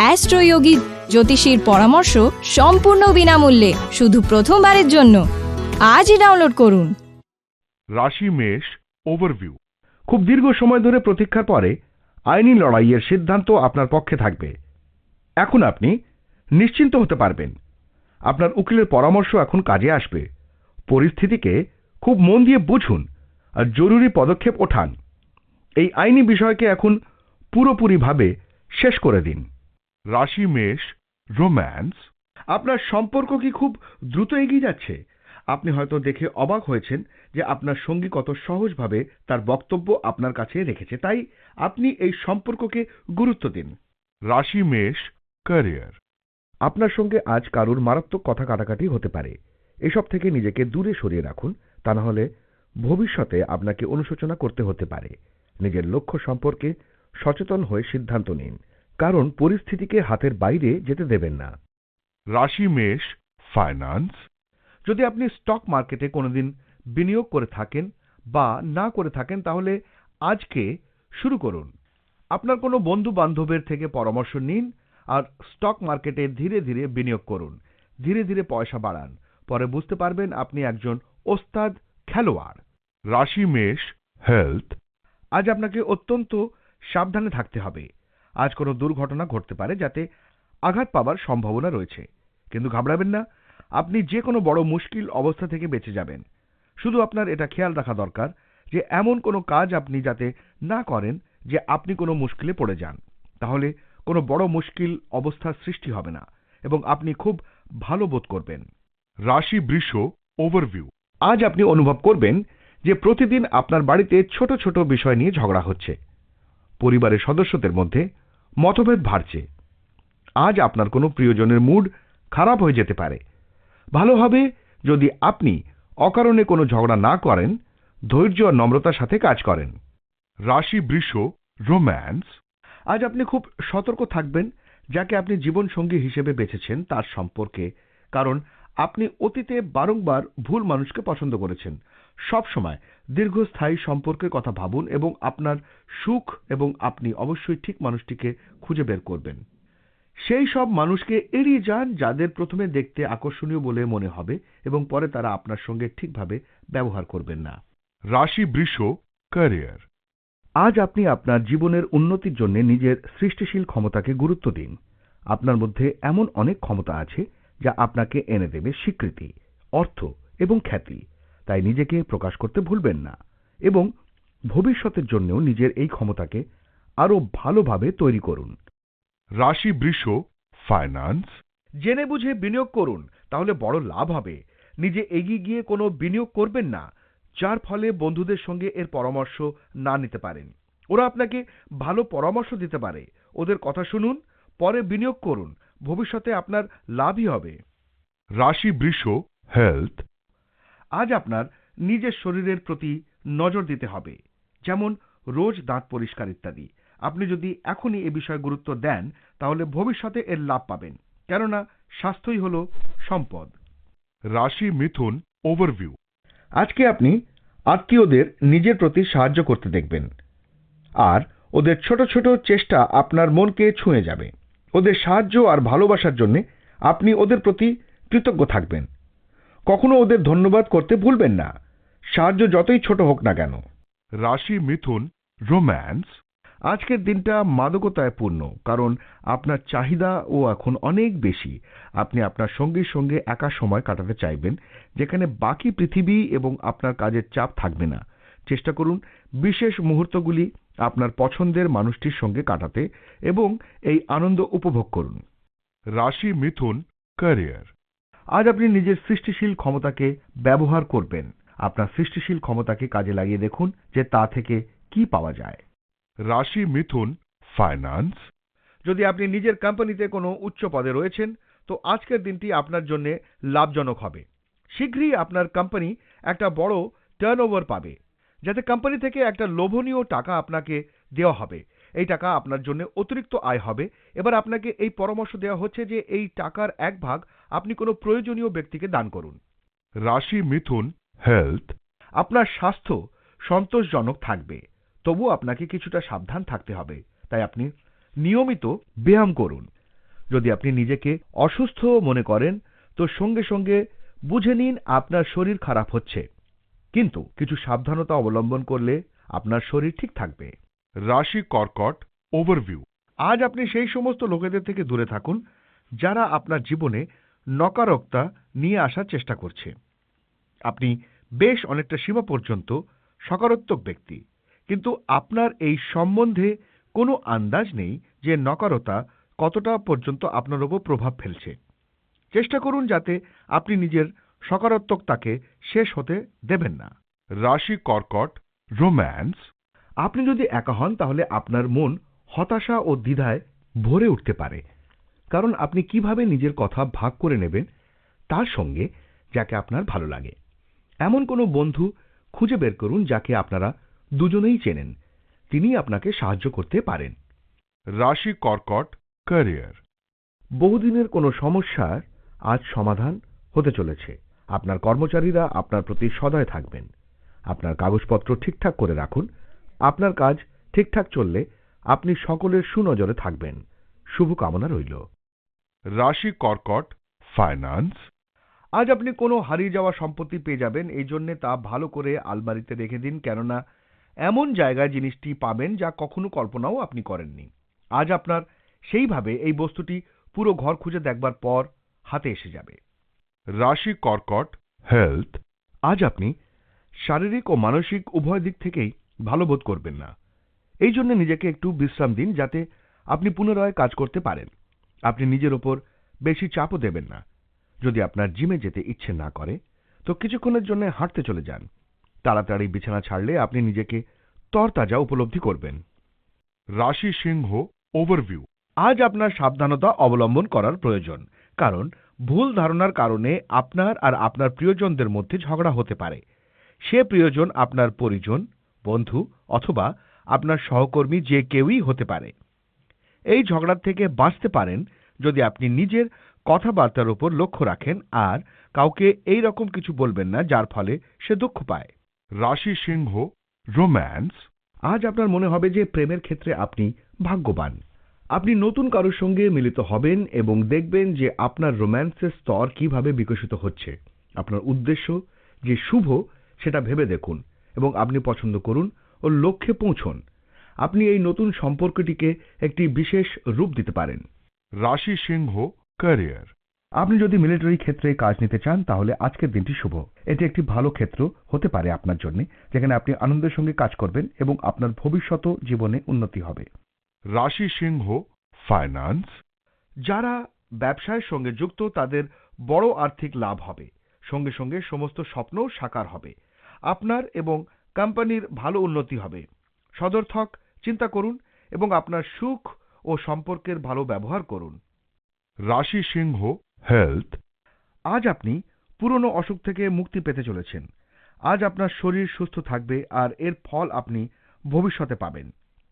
অ্যাস্ট্রোয়োগী জ্যোতিষীর পরামর্শ সম্পূর্ণ বিনামূল্যে, শুধু প্রথমবারের জন্য। আজই ডাউনলোড করুন। রাশি, মেষ ওভারভিউ খুব দীর্ঘ সময় ধরে প্রতীক্ষার পরে, আইনি লড়াইয়ের সিদ্ধান্ত আপনার পক্ষে থাকবে। এখন আপনি নিশ্চিন্ত হতে পারবেন। আপনার উকিলের পরামর্শ এখন কাজে আসবে। পরিস্থিতিকে খুব মন দিয়ে বুঝুন আর জরুরি পদক্ষেপ ওঠান। এই আইনি বিষয়কে এখন পুরোপুরিভাবে শেষ করে দিন। রাশি, মেষ, রোম্যান্স। আপনার সম্পর্ক কি খুব দ্রুত এগিয়ে যাচ্ছে? আপনি হয়তো দেখে অবাক হয়েছেন যে আপনার সঙ্গী কত সহজভাবে তার বক্তব্য আপনার কাছে রেখেছে। তাই আপনি এই সম্পর্ককে গুরুত্ব দিন। রাশি, মেষ, ক্যারিয়ার। আপনার সঙ্গে আজ কারুর মারাত্মক কথা কাটাকাটি হতে পারে। এসব থেকে নিজেকে দূরে সরিয়ে রাখুন। তা না হলে ভবিষ্যতে আপনাকে অনুশোচনা করতে হতে পারে। নিজের লক্ষ্য সম্পর্কে সচেতন হয়ে সিদ্ধান্ত নিন। কারণ পরিস্থিতিকে হাতের বাইরে যেতে দেবেন না। রাশি মেষ ফাইন্যান্স যদি আপনি স্টক মার্কেটে কোনোদিন বিনিয়োগ করে থাকেন বা না করে থাকেন, তাহলে আজকে শুরু করুন। আপনার কোনো বন্ধু বান্ধবের থেকে পরামর্শ নিন আর স্টক মার্কেটে ধীরে ধীরে বিনিয়োগ করুন। ধীরে ধীরে পয়সা বাড়ান। পরে বুঝতে পারবেন আপনি একজন ওস্তাদ খেলোয়াড়। রাশি মেষ হেলথ আজ আপনাকে অত্যন্ত সাবধানে থাকতে হবে। আজ কোনো দুর্ঘটনা ঘটতে পারে যাতে আঘাত পাবার সম্ভাবনা রয়েছে। কিন্তু ঘাবড়াবেন না আপনি যে কোনো বড় মুশকিল অবস্থা থেকে বেঁচে যাবেন। শুধু আপনার এটা খেয়াল রাখা দরকার যে এমন কোনো কাজ আপনি যাতে না করেন যে আপনি কোনো মুশকিলে পড়ে যান। তাহলে কোনো বড় মুশকিল অবস্থার সৃষ্টি হবে না এবং আপনি খুব ভালো বোধ করবেন। রাশি বৃষ ওভারভিউ। আজ আপনি অনুভব করবেন যে প্রতিদিন আপনার বাড়িতে ছোট ছোট বিষয় নিয়ে ঝগড়া হচ্ছে। পরিবারের সদস্যদের মধ্যে মতভেদ বাড়ছে। আজ আপনার কোনো প্রিয়জনের মুড খারাপ হয়ে যেতে পারে। ভালো হবে যদি আপনি অকারণে কোনো ঝগড়া না করেন, ধৈর্য আর নম্রতার সাথে কাজ করেন। রাশি, বৃষ, রোম্যান্স, আজ আপনি খুব সতর্ক থাকবেন, যাকে আপনি জীবন সঙ্গী হিসেবে বেছেছেন তার সম্পর্কে, কারণ আপনি অতীতে বারংবার ভুল মানুষকে পছন্দ করেছেন। সব সময় দীর্ঘস্থায়ী সম্পর্কের কথা ভাবুন এবং আপনার সুখ এবং আপনি অবশ্যই ঠিক মানুষটিকে খুঁজে বের করবেন। সেই সব মানুষকে এড়িয়ে যান যাদের প্রথমে দেখতে আকর্ষণীয় বলে মনে হবে এবং পরে তারা আপনার সঙ্গে ঠিকভাবে ব্যবহার করবেন না। রাশি বৃষ ক্যারিয়ার আজ আপনি আপনার জীবনের উন্নতির জন্য নিজের সৃষ্টিশীল ক্ষমতাকে গুরুত্ব দিন। আপনার মধ্যে এমন অনেক ক্ষমতা আছে যা আপনাকে এনে দেবে স্বীকৃতি অর্থ এবং খ্যাতি। তাই নিজেকে প্রকাশ করতে ভুলবেন না এবং ভবিষ্যতের জন্যও নিজের এই ক্ষমতাকে আরও ভালোভাবে তৈরি করুন। রাশি বৃষ ফাইন্যান্স জেনে বুঝে বিনিয়োগ করুন তাহলে বড় লাভ হবে। নিজে এগিয়ে গিয়ে কোনো বিনিয়োগ করবেন না যার ফলে বন্ধুদের সঙ্গে এর পরামর্শ না নিতে পারেন। ওরা আপনাকে ভালো পরামর্শ দিতে পারে। ওদের কথা শুনুন পরে বিনিয়োগ করুন ভবিষ্যতে আপনার লাভই হবে। রাশি বৃষ হেলথ আজ আপনার নিজের শরীরের প্রতি নজর দিতে হবে। যেমন রোজ দাঁত পরিষ্কার ইত্যাদি। আপনি যদি এখনই এ বিষয়ে গুরুত্ব দেন তাহলে ভবিষ্যতে এর লাভ পাবেন। কেননা স্বাস্থ্যই হল সম্পদ। রাশি মিথুন ওভারভিউ। আজকে আপনি আত্মীয়দের নিজের প্রতি সাহায্য করতে দেখবেন। আর ওদের ছোট ছোট চেষ্টা আপনার মনকে ছুঁয়ে যাবে। ওদের সাহায্য আর ভালোবাসার জন্য আপনি ওদের প্রতি কৃতজ্ঞ থাকবেন। কখনো ওদের ধন্যবাদ করতে ভুলবেন না। সাহায্য যতই ছোট হোক না কেন। রাশি, মিথুন, রোম্যান্স। আজকের দিনটা মাদকতায় পূর্ণ, কারণ আপনার চাহিদা ও এখন অনেক বেশি। আপনি আপনার সঙ্গীর সঙ্গে একা সময় কাটাতে চাইবেন, যেখানে বাকি পৃথিবী এবং আপনার কাজের চাপ থাকবে না। চেষ্টা করুন বিশেষ মুহূর্তগুলি আপনার পছন্দের মানুষটির সঙ্গে কাটাতে এবং এই আনন্দ উপভোগ করুন। রাশি, মিথুন, ক্যারিয়ার। আজ আপনি নিজের সৃষ্টিশীল ক্ষমতাকে ব্যবহার করবেন। আপনার সৃষ্টিশীল ক্ষমতাকে কাজে লাগিয়ে দেখুন যে তা থেকে কি পাওয়া যায়। রাশি মিথুন ফাইন্যান্স যদি আপনি নিজের কোম্পানিতে কোনো উচ্চ পদে রয়েছেন তো আজকের দিনটি আপনার জন্য লাভজনক হবে। শীঘ্রই আপনার কোম্পানি একটা বড় টার্নওভার পাবে যাতে কোম্পানি থেকে একটা লোভনীয় টাকা আপনাকে দেওয়া হবে। এই টাকা আপনার জন্য অতিরিক্ত আয় হবে। এবার আপনাকে এই পরামর্শ দেওয়া হচ্ছে যে এই টাকার এক ভাগ আপনি কোনো প্রয়োজনীয় ব্যক্তিকে দান করুন। রাশি মিথুন হেলথ, আপনার স্বাস্থ্য সন্তোষজনক থাকবে তবু আপনাকে কিছুটা সাবধান থাকতে হবে। তাই আপনি নিয়মিত ব্যায়াম করুন। যদি আপনি নিজেকে অসুস্থ মনে করেন, তো সঙ্গে সঙ্গে বুঝে নিন আপনার শরীর খারাপ হচ্ছে। কিন্তু কিছু সাবধানতা অবলম্বন করলে আপনার শরীর ঠিক থাকবে। রাশি কর্কট ওভারভিউ আজ আপনি সেই সমস্ত লোকেদের থেকে দূরে থাকুন, যারা আপনার জীবনে নকারকতা নিয়ে আসার চেষ্টা করছে। আপনি বেশ অনেকটা সীমা পর্যন্ত সকারাত্মক ব্যক্তি, কিন্তু আপনার এই সম্বন্ধে কোনো আন্দাজ নেই যে নকারতা কতটা পর্যন্ত আপনার ওপর প্রভাব ফেলছে। চেষ্টা করুন যাতে আপনি নিজের সকারাত্মকতাকে শেষ হতে দেবেন না। রাশি কর্কট রোম্যান্স আপনি যদি একা হন তাহলে আপনার মন হতাশা ও দ্বিধায় ভরে উঠতে পারে। কারণ আপনি কীভাবে নিজের কথা ভাগ করে নেবেন তার সঙ্গে যাকে আপনার ভালো লাগে। এমন কোনো বন্ধু খুঁজে বের করুন যাকে আপনারা দুজনেই চেনেন। তিনি আপনাকে সাহায্য করতে পারেন। রাশি কর্কট ক্যারিয়ার। বহুদিনের কোনো সমস্যার আজ সমাধান হতে চলেছে। আপনার কর্মচারীরা আপনার প্রতি সদয় থাকবেন। আপনার কাগজপত্র ঠিকঠাক করে রাখুন। আপনার কাজ ঠিকঠাক চললে আপনি সকলের সুনজরে থাকবেন। শুভকামনা রইল। রাশি কর্কট ফাইন্যান্স আজ আপনি কোনো হারিয়ে যাওয়া সম্পত্তি পেয়ে যাবেন এই জন্যে তা ভালো করে আলমারিতে রেখে দিন কেননা এমন জায়গায় জিনিসটি পাবেন যা কখনো কল্পনাও আপনি করেননি। আজ আপনার সেইভাবে এই বস্তুটি পুরো ঘর খুঁজে দেখবার পর হাতে এসে যাবে। রাশি কর্কট হেলথ আজ আপনি শারীরিক ও মানসিক উভয় দিক থেকেই ভালো বোধ করবেন না। এই জন্য নিজেকে একটু বিশ্রাম দিন যাতে আপনি পুনরায় কাজ করতে পারেন। আপনি নিজের ওপর বেশি চাপও দেবেন না। যদি আপনার জিমে যেতে ইচ্ছে না করে, তো কিছুক্ষণের জন্য হাঁটতে চলে যান। তাড়াতাড়ি বিছানা ছাড়লে আপনি নিজেকে তরতাজা উপলব্ধি করবেন। রাশি সিংহ ওভারভিউ। আজ আপনার সাবধানতা অবলম্বন করার প্রয়োজন, কারণ ভুল ধারণার কারণে আপনার আর আপনার প্রিয়জনদের মধ্যে ঝগড়া হতে পারে। সে প্রিয়জন আপনার পরিজন বন্ধু অথবা আপনার সহকর্মী যে কেউই হতে পারে। এই ঝগড়ার থেকে বাঁচতে পারেন যদি আপনি নিজের কথাবার্তার উপর লক্ষ্য রাখেন আর কাউকে এই রকম কিছু বলবেন না যার ফলে সে দুঃখ পায়। রাশি সিংহ রোম্যান্স আজ আপনার মনে হবে যে প্রেমের ক্ষেত্রে আপনি ভাগ্যবান। আপনি নতুন কারোর সঙ্গে মিলিত হবেন এবং দেখবেন যে আপনার রোম্যান্সের স্তর কীভাবে বিকশিত হচ্ছে। আপনার উদ্দেশ্য যে শুভ সেটা ভেবে দেখুন। এবং আপনি পছন্দ করুন ও লক্ষ্যে পৌঁছন। আপনি এই নতুন সম্পর্কটিকে একটি বিশেষ রূপ দিতে পারেন। রাশি সিংহ ক্যারিয়ার আপনি যদি মিলিটারি ক্ষেত্রে কাজ নিতে চান তাহলে আজকের দিনটি শুভ। এটি একটি ভালো ক্ষেত্র হতে পারে আপনার জন্য যেখানে আপনি আনন্দের সঙ্গে কাজ করবেন এবং আপনার ভবিষ্যৎ জীবনে উন্নতি হবে। রাশি সিংহ ফাইন্যান্স যারা ব্যবসায়ের সঙ্গে যুক্ত তাদের বড় আর্থিক লাভ হবে। সঙ্গে সঙ্গে সমস্ত স্বপ্নও সাকার হবে। আপনার এবং কোম্পানির ভালো উন্নতি হবে। সদর্থক চিন্তা করুন এবং আপনার সুখ ও সম্পর্কের ভালো ব্যবহার করুন। রাশি সিংহ হেলথ, আজ আপনি পুরনো অসুখ থেকে মুক্তি পেতে চলেছেন। আজ আপনার শরীর সুস্থ থাকবে আর এর ফল আপনি ভবিষ্যতে পাবেন।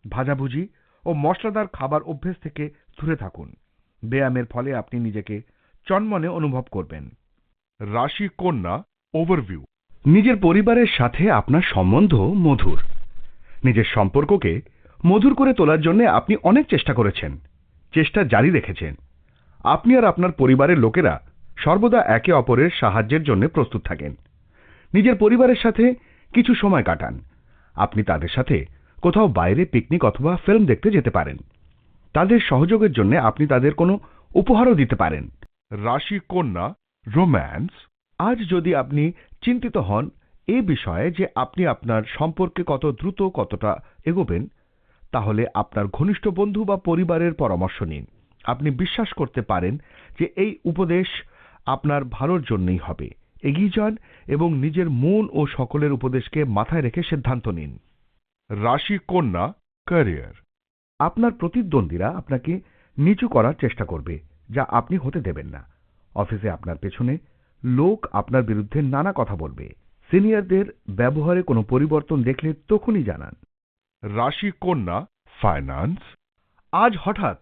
ভাজাভুজি ও মশলাদার খাবার অভ্যেস থেকে দূরে থাকুন। ব্যায়ামের ফলে আপনি নিজেকে চনমনে অনুভব করবেন। রাশি কন্যা ওভারভিউ নিজের পরিবারের সাথে আপনার সম্বন্ধ মধুর। নিজের সম্পর্ককে মধুর করে তোলার জন্য আপনি অনেক চেষ্টা করেছেন। চেষ্টা জারি রেখেছেন। আপনি আর আপনার পরিবারের লোকেরা সর্বদা একে অপরের সাহায্যের জন্য প্রস্তুত থাকেন। নিজের পরিবারের সাথে কিছু সময় কাটান। আপনি তাদের সাথে কোথাও বাইরে পিকনিক অথবা ফিল্ম দেখতে যেতে পারেন। তাদের সহযোগের জন্য আপনি তাদের কোনো উপহারও দিতে পারেন। রাশি, কন্যা, রোম্যান্স, আজ যদি আপনি চিন্তিত হন এ বিষয়ে যে আপনি আপনার সম্পর্কে কত দ্রুত কতটা এগোবেন, তাহলে আপনার ঘনিষ্ঠ বন্ধু বা পরিবারের পরামর্শ নিন। আপনি বিশ্বাস করতে পারেন যে এই উপদেশ আপনার ভালোর জন্যই হবে। এগিয়ে যান এবং নিজের মন ও সকলের উপদেশকে মাথায় রেখে সিদ্ধান্ত নিন। রাশি কন্যা, ক্যারিয়ার। আপনার প্রতিদ্বন্দ্বীরা আপনাকে নিচু করার চেষ্টা করবে, যা আপনি হতে দেবেন না। অফিসে আপনার পেছনে লোক আপনার বিরুদ্ধে নানা কথা বলবে। সিনিয়রদের ব্যবহারে কোনো পরিবর্তন দেখলে তখনই জানান। রাশি কন্যা ফাইন্যান্স আজ হঠাৎ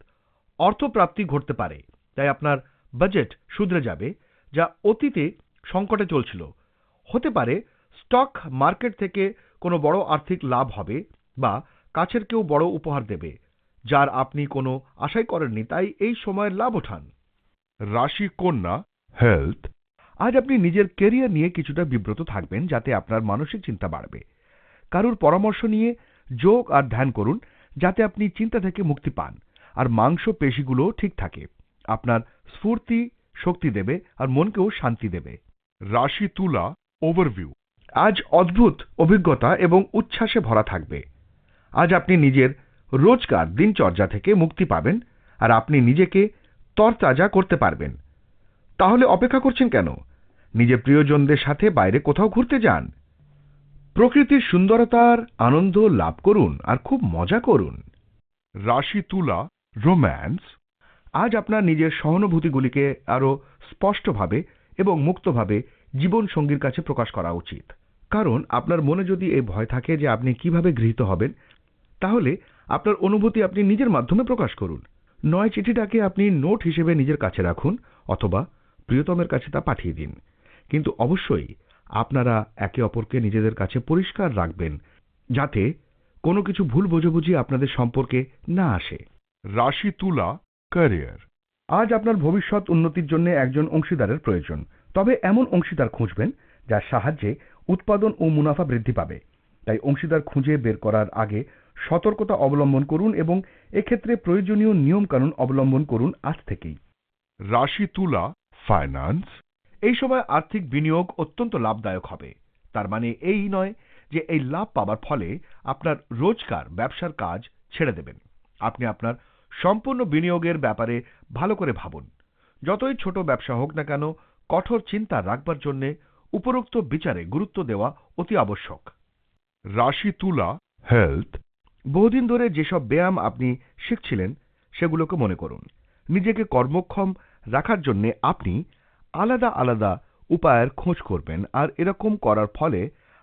অর্থপ্রাপ্তি ঘটতে পারে তাই আপনার বাজেট শুধরে যাবে যা অতীতে সংকটে চলছিল। হতে পারে স্টক মার্কেট থেকে কোনো বড় আর্থিক লাভ হবে বা কাছের কেউ বড় উপহার দেবে যার আপনি কোনো আশাই করেননি তাই এই সময়ের লাভ ওঠান। রাশি কন্যা হেলথ আজ আপনি নিজের কেরিয়ার নিয়ে কিছুটা বিব্রত থাকবেন যাতে আপনার মানসিক চিন্তা বাড়বে। কারুর পরামর্শ নিয়ে যোগ আর ধ্যান করুন, যাতে আপনি চিন্তা থেকে মুক্তি পান। আর মাংস পেশিগুলো ঠিক থাকে। আপনার স্ফূর্তি শক্তি দেবে আর মনকেও শান্তি দেবে। রাশি তুলা ওভারভিউ আজ অদ্ভুত অভিজ্ঞতা এবং উচ্ছ্বাসে ভরা থাকবে। আজ আপনি নিজের রোজকার দিনচর্যা থেকে মুক্তি পাবেন আর আপনি নিজেকে তরতাজা করতে পারবেন। তাহলে অপেক্ষা করছেন কেন? নিজের প্রিয়জনদের সাথে বাইরে কোথাও ঘুরতে যান? প্রকৃতির সুন্দরতার আনন্দ লাভ করুন আর খুব মজা করুন। রাশি তুলা, রোম্যান্স, আজ আপনার নিজের সহানুভূতিগুলিকে আরও স্পষ্টভাবে এবং মুক্তভাবে জীবন সঙ্গীর কাছে প্রকাশ করা উচিত। কারণ আপনার মনে যদি এই ভয় থাকে যে আপনি কীভাবে গৃহীত হবেন, তাহলে আপনার অনুভূতি আপনি নিজের মাধ্যমে প্রকাশ করুন। নয় চিঠিটাকে আপনি নোট হিসেবে নিজের কাছে রাখুন অথবা প্রিয়তমের কাছে তা পাঠিয়ে দিন। কিন্তু অবশ্যই আপনারা একে অপরকে নিজেদের কাছে পরিষ্কার রাখবেন যাতে কোনো কিছু ভুল বোঝাবুঝি আপনাদের সম্পর্কে না আসে। রাশি তুলা ক্যারিয়ার। আজ আপনার ভবিষ্যৎ উন্নতির জন্য একজন অংশীদারের প্রয়োজন। তবে এমন অংশীদার খুঁজবেন যার সাহায্যে উৎপাদন ও মুনাফা বৃদ্ধি পাবে। তাই অংশীদার খুঁজে বের করার আগে সতর্কতা অবলম্বন করুন এবং এক্ষেত্রে প্রয়োজনীয় নিয়মকানুন অবলম্বন করুন আজ থেকেই। রাশি তুলা ফাইন্যান্স এই সময় আর্থিক বিনিয়োগ অত্যন্ত লাভদায়ক হবে। তার মানে এই নয় যে এই লাভ পাবার ফলে আপনার রোজকার ব্যবসার কাজ ছেড়ে দেবেন। আপনি আপনার সম্পূর্ণ বিনিয়োগের ব্যাপারে ভালো করে ভাবুন। যতই ছোট ব্যবসা হোক না কেন, কঠোর চিন্তা রাখবার জন্য উপরোক্ত বিচারে গুরুত্ব দেওয়া অতি আবশ্যক। রাশি তুলা হেলথ বহুদিন ধরে যেসব ব্যায়াম আপনি শিখছিলেন, সেগুলোকে মনে করুন। নিজেকে কর্মক্ষম রাখার জন্য আপনি আলাদা আলাদা উপায়ের খোঁজ করবেন, আর এরকম করার ফলে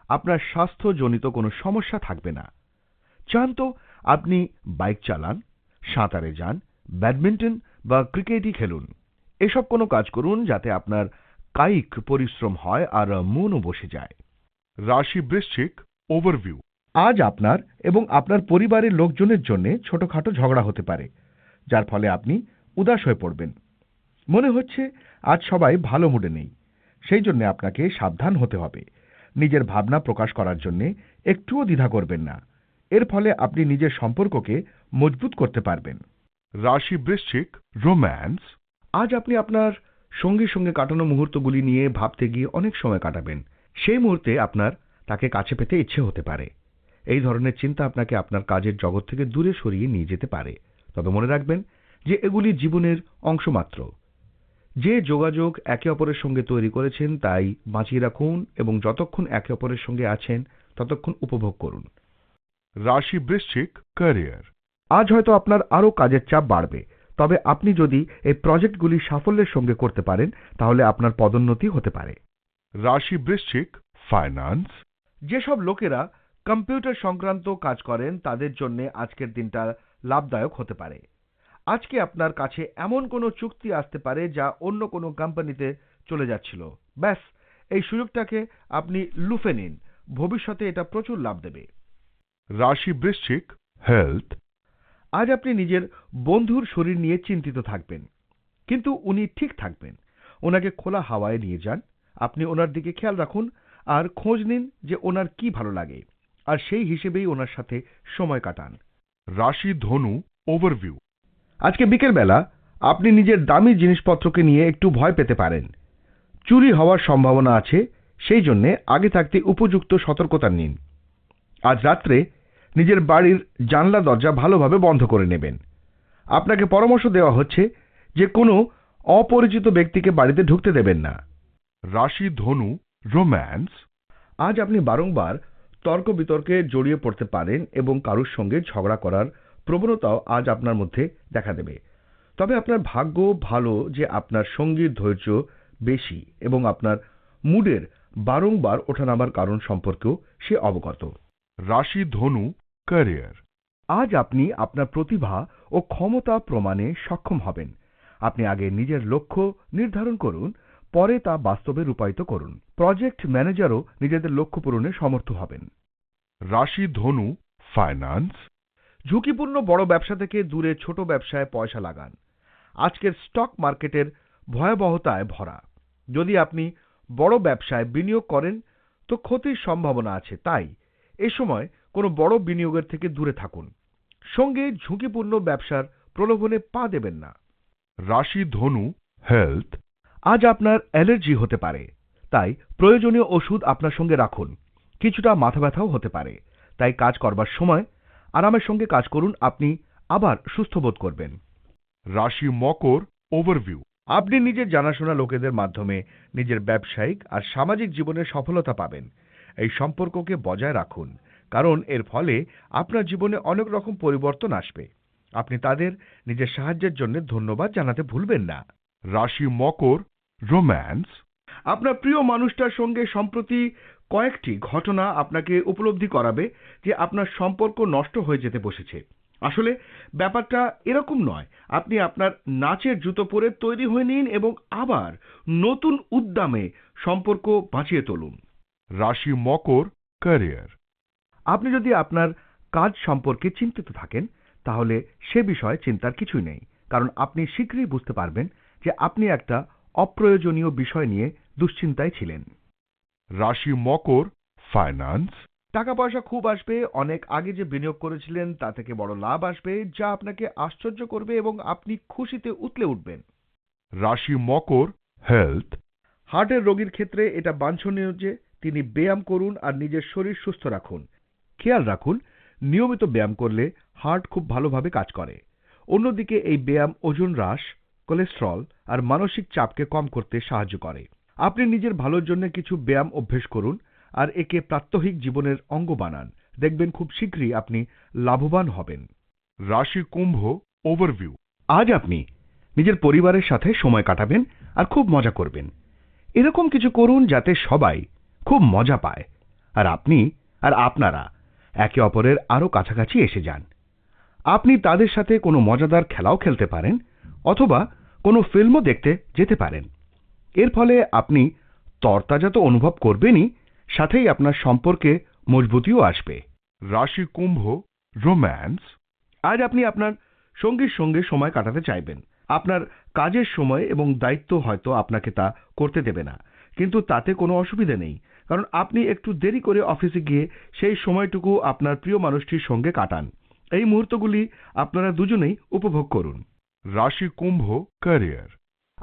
আপনার স্বাস্থ্যজনিত কোনো সমস্যা থাকবে না। চান তো আপনি বাইক চালান, সাঁতারে যান, ব্যাডমিন্টন বা ক্রিকেটই খেলুন। এসব কোনো কাজ করুন যাতে আপনার কায়িক পরিশ্রম হয় আর মনও বসে যায়। রাশি বৃশ্চিক ওভারভিউ। আজ আপনার এবং আপনার পরিবারের লোকজনের জন্য ছোটখাটো ঝগড়া হতে পারে, যার ফলে আপনি উদাস হয়ে পড়বেন। মনে হচ্ছে আজ সবাই ভালো মুডে নেই। সেই জন্য আপনাকে সাবধান হতে হবে। নিজের ভাবনা প্রকাশ করার জন্য একটুও দ্বিধা করবেন না। এর ফলে আপনি নিজের সম্পর্ককে মজবুত করতে পারবেন। রাশি বৃশ্চিক, রোম্যান্স। আজ আপনি আপনার সঙ্গী সঙ্গে কাটানো মুহূর্তগুলি নিয়ে ভাবতে গিয়ে অনেক সময় কাটাবেন। সেই মুহূর্তে আপনার তাকে কাছে পেতে ইচ্ছে হতে পারে। এই ধরনের চিন্তা আপনাকে আপনার কাজের জগৎ থেকে দূরে সরিয়ে নিয়ে যেতে পারে। তবে মনে রাখবেন যে এগুলি জীবনের অংশ মাত্র। যে যোগাযোগ একে অপরের সঙ্গে তৈরি করেছেন তাই বাঁচিয়ে রাখুন এবং যতক্ষণ একে অপরের সঙ্গে আছেন ততক্ষণ উপভোগ করুন। রাশি বৃশ্চিক ক্যারিয়ার। আজ হয়তো আপনার আরও কাজের চাপ বাড়বে তবে আপনি যদি এই প্রজেক্টগুলি সাফল্যের সঙ্গে করতে পারেন তাহলে আপনার পদোন্নতি হতে পারে। রাশি বৃশ্চিক ফাইন্যান্স। যেসব লোকেরা কম্পিউটার সংক্রান্ত কাজ করেন তাদের জন্য আজকের দিনটা লাভদায়ক হতে পারে। আজকে আপনার কাছে এমন কোনো চুক্তি আসতে পারে যা অন্য কোনো কোম্পানিতে চলে যাচ্ছিল। ব্যাস এই সুযোগটাকে আপনি লুফে নিন। ভবিষ্যতে এটা প্রচুর লাভ দেবে। রাশি বৃশ্চিক হেলথ আজ আপনি নিজের বন্ধুর শরীর নিয়ে চিন্তিত থাকবেন কিন্তু উনি ঠিক থাকবেন। ওনাকে খোলা হাওয়ায় নিয়ে যান। আপনি ওনার দিকে খেয়াল রাখুন আর খোঁজ নিন যে ওনার কি ভালো লাগে। আর সেই হিসেবেই ওনার সাথে সময় কাটান। রাশি ধনু ওভারভিউ আজকে বিকেলবেলা আপনি নিজের দামি জিনিসপত্রকে নিয়ে একটু ভয় পেতে পারেন। চুরি হওয়ার সম্ভাবনা আছে সেই জন্যে আগে থাকতে উপযুক্ত সতর্কতা নিন। আজ রাত্রে নিজের বাড়ির জানলা দরজা ভালোভাবে বন্ধ করে নেবেন। আপনাকে পরামর্শ দেওয়া হচ্ছে যে কোনো অপরিচিত ব্যক্তিকে বাড়িতে ঢুকতে দেবেন না। রাশি ধনু রোম্যান্স। আজ আপনি বারংবার তর্ক বিতর্কে জড়িয়ে পড়তে পারেন এবং কারুর সঙ্গে ঝগড়া করার প্রবণতাও আজ আপনার মধ্যে দেখা দেবে। তবে আপনার ভাগ্য ভালো যে আপনার সঙ্গীর ধৈর্য বেশি এবং আপনার মুডের বারংবার ওঠানামার কারণ সম্পর্কেও সে অবগত। রাশি ধনু ক্যারিয়ার আজ আপনি আপনার প্রতিভা ও ক্ষমতা প্রমাণে সক্ষম হবেন। আপনি আগে নিজের লক্ষ্য নির্ধারণ করুন পরে তা বাস্তবে রূপায়িত করুন। প্রজেক্ট ম্যানেজারও নিজেদের লক্ষ্য পূরণে সমর্থ হবেন। রাশি ধনু ফাইন্যান্স ঝুঁকিপূর্ণ বড় ব্যবসা থেকে দূরে ছোট ব্যবসায় পয়সা লাগান। আজকের স্টক মার্কেটের ভয়াবহতায় ভরা। যদি আপনি বড় ব্যবসায় বিনিয়োগ করেন, তো ক্ষতির সম্ভাবনা আছে। তাই এ সময় কোনো বড় বিনিয়োগের থেকে দূরে থাকুন। সঙ্গে ঝুঁকিপূর্ণ ব্যবসার প্রলোভনে পা দেবেন না। রাশি ধনু হেলথ আজ আপনার অ্যালার্জি হতে পারে। তাই প্রয়োজনীয় ওষুধ আপনার সঙ্গে রাখুন। কিছুটা মাথা ব্যথাও হতে পারে। তাই কাজ করবার সময় আরামের সঙ্গে কাজ করুন, আপনি আবার সুস্থ বোধ করবেন। রাশি মকর ওভারভিউ আপনি নিজের জানাশোনা লোকেদের মাধ্যমে নিজের ব্যবসায়িক আর সামাজিক জীবনে সফলতা পাবেন। এই সম্পর্ককে বজায় রাখুন, কারণ এর ফলে আপনার জীবনে অনেক রকম পরিবর্তন আসবে। আপনি তাদের নিজের সাহায্যের জন্য ধন্যবাদ জানাতে ভুলবেন না। রাশি মকর রোম্যান্স আপনার প্রিয় মানুষটার সঙ্গে সম্প্রতি কয়েকটি ঘটনা আপনাকে উপলব্ধি করাবে যে আপনার সম্পর্ক নষ্ট হয়ে যেতে বসেছে। আসলে ব্যাপারটা এরকম নয় আপনি আপনার নাচের জুতো পরে তৈরি হয়ে নিন এবং আবার নতুন উদ্যমে সম্পর্ক বাঁচিয়ে তুলুন। রাশি মকর ক্যারিয়ার। আপনি যদি আপনার কাজ সম্পর্কে চিন্তিত থাকেন তাহলে সে বিষয়ে চিন্তার কিছুই নেই কারণ আপনি শীঘ্রই বুঝতে পারবেন যে আপনি একটা অপ্রয়োজনীয় বিষয় নিয়ে দুশ্চিন্তায় ছিলেন। রাশি মকর ফাইন্যান্স টাকা পয়সা খুব আসবে, অনেক আগে যে বিনিয়োগ করেছিলেন তা থেকে বড় লাভ আসবে, যা আপনাকে আশ্চর্য করবে এবং আপনি খুশিতে উতলে উঠবেন। রাশি মকর হেলথ হার্টের রোগীর ক্ষেত্রে এটা বাঞ্ছনীয় যে তিনি ব্যায়াম করুন আর নিজের শরীর সুস্থ রাখুন। খেয়াল রাখুন, নিয়মিত ব্যায়াম করলে হার্ট খুব ভালোভাবে কাজ করে। অন্যদিকে এই ব্যায়াম ওজন হ্রাস, কোলেস্ট্রল আর মানসিক চাপকে কম করতে সাহায্য করে। আপনি নিজের ভালোর জন্য কিছু ব্যায়াম অভ্যেস করুন আর একে প্রাত্যহিক জীবনের অঙ্গ বানান। দেখবেন খুব শীঘ্রই আপনি লাভবান হবেন। রাশি কুম্ভ ওভারভিউ আজ আপনি নিজের পরিবারের সাথে সময় কাটাবেন আর খুব মজা করবেন। এরকম কিছু করুন যাতে সবাই খুব মজা পায়। আর আপনি আর আপনারা একে অপরের আরও কাছাকাছি এসে যান। আপনি তাদের সাথে কোনো মজাদার খেলাও খেলতে পারেন অথবা কোনো ফিল্মও দেখতে যেতে পারেন। এর ফলে আপনি তরতাজা তো অনুভব করবেনই, সাথেই আপনার সম্পর্কে মজবুতিও আসবে। রাশি, কুম্ভ, রোম্যান্স, আজ আপনি আপনার সঙ্গীর সঙ্গে সময় কাটাতে চাইবেন। আপনার কাজের সময় এবং দায়িত্ব হয়তো আপনাকে তা করতে দেবে না। কিন্তু তাতে কোনো অসুবিধা নেই, কারণ আপনি একটু দেরি করে অফিসে গিয়ে সেই সময়টুকু আপনার প্রিয় মানুষটির সঙ্গে কাটান। এই মুহূর্তগুলি আপনারা দুজনেই উপভোগ করুন। রাশি, কুম্ভ, ক্যারিয়ার।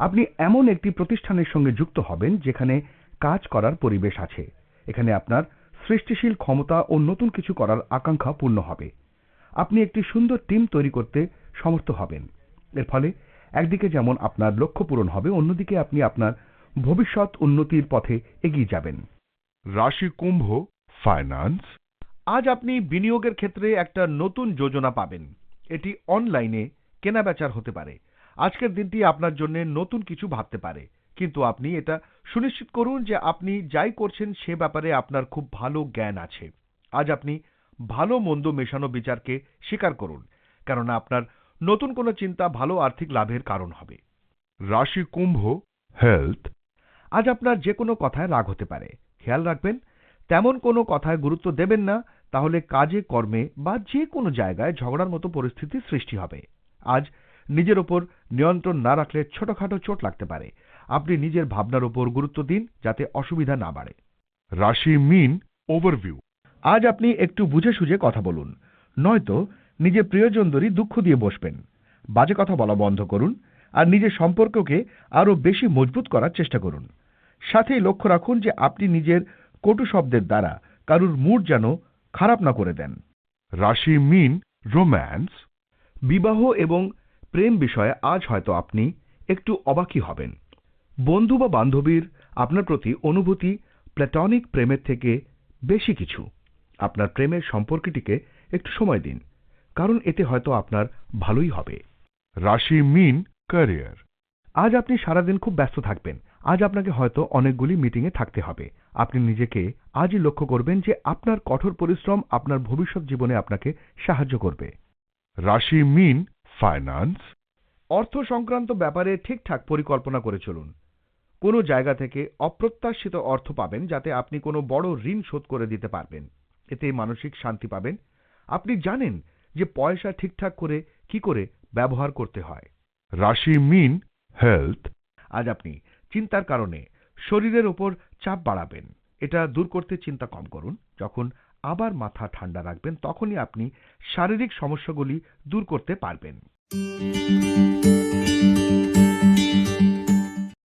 আপনি এমন একটি প্রতিষ্ঠানের সঙ্গে যুক্ত হবেন যেখানে কাজ করার পরিবেশ আছে। এখানে আপনার সৃষ্টিশীল ক্ষমতা ও নতুন কিছু করার আকাঙ্ক্ষা পূর্ণ হবে। আপনি একটি সুন্দর টিম তৈরি করতে সমর্থ হবেন। এর ফলে একদিকে যেমন আপনার লক্ষ্য পূরণ হবে অন্যদিকে আপনি আপনার ভবিষ্যৎ উন্নতির পথে এগিয়ে যাবেন। রাশি কুম্ভ ফাইন্যান্স। আজ আপনি বিনিয়োগের ক্ষেত্রে একটা নতুন যোজনা পাবেন। এটি অনলাইনে কেনাবেচার হতে পারে। আজকের দিনটি আপনার জন্য নতুন কিছু ভাবতে পারে। কিন্তু আপনি এটা সুনিশ্চিত করুন যে আপনি যাই করছেন সে ব্যাপারে আপনার খুব ভালো জ্ঞান আছে। আজ আপনি ভালো মন্দ মেশানো বিচারকে স্বীকার করুন, কেননা আপনার নতুন কোনো চিন্তা ভালো আর্থিক লাভের কারণ হবে। রাশি কুম্ভ হেলথ আজ আপনার যে কোনো কথায় রাগ হতে পারে। খেয়াল রাখবেন, তেমন কোনো কথায় গুরুত্ব দেবেন না, তাহলে কাজে, কর্মে বা যে কোনো জায়গায় ঝগড়ার মতো পরিস্থিতি সৃষ্টি হবে। আজ নিজের ওপর নিয়ন্ত্রণ না রাখলে ছোটখাটো চোট লাগতে পারে। আপনি নিজের ভাবনার উপর গুরুত্ব দিন যাতে অসুবিধা না বাড়ে। রাশি মিন ওভারভিউ আজ আপনি একটু বুঝে সুঝে কথা বলুন। নয়তো নিজের প্রিয়জনদেরই দুঃখ দিয়ে বসবেন। বাজে কথা বলা বন্ধ করুন আর নিজের সম্পর্ককে আরও বেশি মজবুত করার চেষ্টা করুন। সাথেই লক্ষ্য রাখুন যে আপনি নিজের কটু শব্দের দ্বারা কারুর মুড যেন খারাপ না করে দেন। রাশি মিন রোম্যান্স। বিবাহ এবং প্রেম বিষয়ে আজ হয়তো আপনি একটু অবাকই হবেন। বন্ধু বা বান্ধবীর আপনার প্রতি অনুভূতি প্ল্যাটনিক প্রেমের থেকে বেশি কিছু। আপনার প্রেমের সম্পর্কটিকে একটু সময় দিন কারণ এতে হয়তো আপনার ভালোই হবে। রাশি মিন ক্যারিয়ার। আজ আপনি সারাদিন খুব ব্যস্ত থাকবেন। আজ আপনাকে হয়তো অনেকগুলি মিটিংয়ে থাকতে হবে। আপনি নিজেকে আজই লক্ষ্য করবেন যে আপনার কঠোর পরিশ্রম আপনার ভবিষ্যৎ জীবনে আপনাকে সাহায্য করবে। রাশি মিন ফাইন্যান্স অর্থ সংক্রান্ত ব্যাপারে ঠিকঠাক পরিকল্পনা করে চলুন। কোনো জায়গা থেকে অপ্রত্যাশিত অর্থ পাবেন যাতে আপনি কোনো বড় ঋণ শোধ করে দিতে পারবেন। এতে মানসিক শান্তি পাবেন। আপনি জানেন যে পয়সা ঠিকঠাক করে কি করে ব্যবহার করতে হয়। রাশি মিন হেলথ আজ আপনি চিন্তার কারণে শরীরের ওপর চাপ বাড়াবেন। এটা দূর করতে চিন্তা কম করুন। যখন আবার মাথা ঠান্ডা রাখবেন তখনই আপনি শারীরিক সমস্যাগুলি দূর করতে পারবেন।